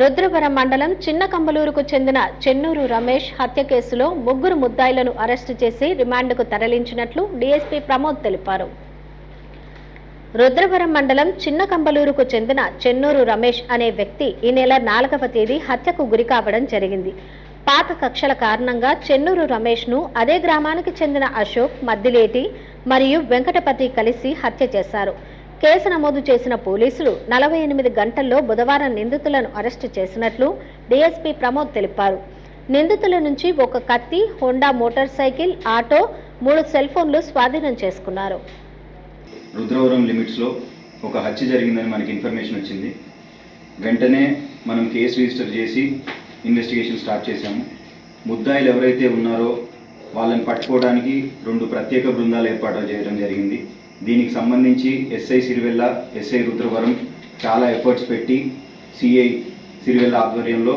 రుద్రవరం మండలం చిన్న కంబలూరుకు చెందిన చెన్నూరు రమేష్ హత్య కేసులో ముగ్గురు ముద్దాయిలను అరెస్టు చేసి రిమాండ్కు తరలించినట్లు డీఎస్పీ ప్రమోద్ తెలిపారు. రుద్రవరం మండలం చిన్న కంబలూరుకు చెందిన చెన్నూరు రమేష్ అనే వ్యక్తి ఈ నెల నాలుగవ తేదీ హత్యకు గురి కావడం జరిగింది. పాత కక్షల కారణంగా చెన్నూరు రమేష్ను అదే గ్రామానికి చెందిన అశోక్ మద్దిలేటి మరియు వెంకటపతి కలిసి హత్య చేశారు. కేసు నమోదు చేసిన పోలీసులు నలభై ఎనిమిది గంటల్లో బుధవారం నిందితులను అరెస్టు చేసినట్లు డీఎస్పీ ప్రమోద్ తెలిపారు. నిందితుల నుంచి ఒక కత్తి హోండా మోటార్ సైకిల్ ఆటో మూడు సెల్ ఫోన్లు స్వాధీనం చేసుకున్నారు. రుద్రవరం లిమిట్స్లో ఒక హత్య జరిగిందని మనకి ఇన్ఫర్మేషన్ వచ్చింది. వెంటనే మనం కేసు రిజిస్టర్ చేసి ఇన్వెస్టిగేషన్ స్టార్ట్ చేశాము. ముద్దాయిలు ఎవరైతే ఉన్నారో వాళ్ళని పట్టుకోవడానికి రెండు ప్రత్యేక బృందాలు ఏర్పాటు చేయడం జరిగింది. దీనికి సంబంధించి ఎస్ఐ సిరివెల్ల ఎస్ఐ రుద్రవరం చాలా ఎఫర్ట్స్ పెట్టి సిఐ సిరివెల్ల ఆధ్వర్యంలో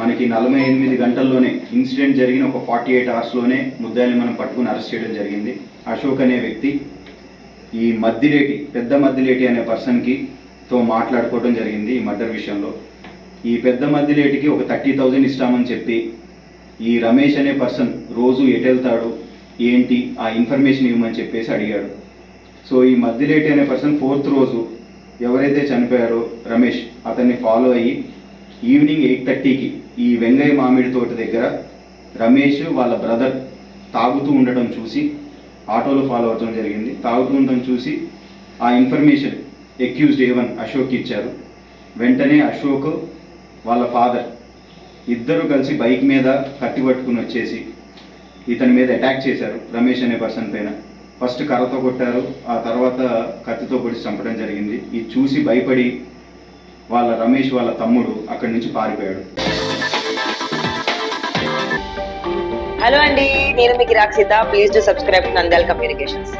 మనకి నలభై ఎనిమిది గంటల్లోనే ఇన్సిడెంట్ జరిగిన ఒక ఫార్టీ ఎయిట్ అవర్స్లోనే ముద్దాయిని మనం పట్టుకుని అరెస్ట్ చేయడం జరిగింది. అశోక్ అనే వ్యక్తి ఈ మద్దిలేటి పెద్ద మద్దిలేటి అనే పర్సన్కి తో మాట్లాడుకోవడం జరిగింది ఈ మర్డర్ విషయంలో. ఈ పెద్ద మద్దిలేటికి ఒక థర్టీ థౌజండ్ ఇస్తామని చెప్పి ఈ రమేష్ అనే పర్సన్ రోజు ఎటు వెళ్తాడు ఏంటి ఆ ఇన్ఫర్మేషన్ ఇవ్వమని చెప్పేసి అడిగాడు. సో ఈ మద్దిలేటి అనే పర్సన్ ఫోర్త్ రోజు ఎవరైతే చనిపోయారో రమేష్ అతన్ని ఫాలో అయ్యి ఈవినింగ్ ఎయిట్ థర్టీకి ఈ వెంగయ్య మామిడి తోట దగ్గర రమేష్ వాళ్ళ బ్రదర్ తాగుతూ ఉండటం చూసి ఆటోలో ఫాలో అవడం జరిగింది. తాగుతూ ఉండటం చూసి ఆ ఇన్ఫర్మేషన్ ఎక్యూజ్డ్ ఏవన్ అశోక్ ఇచ్చారు. వెంటనే అశోక్ వాళ్ళ ఫాదర్ ఇద్దరు కలిసి బైక్ మీద కట్టి పట్టుకుని వచ్చేసి ఇతని మీద అటాక్ చేశారు రమేష్ అనే పర్సన్ పైన. ఫస్ట్ కర్రతో కొట్టారు ఆ తర్వాత కత్తితో పొడి చంపడం జరిగింది. ఇది చూసి భయపడి వాళ్ళ రమేష్ వాళ్ళ తమ్ముడు అక్కడి నుంచి పారిపోయాడు. హలో అండి నేను మీకు Rakshita please to subscribe Nandal communications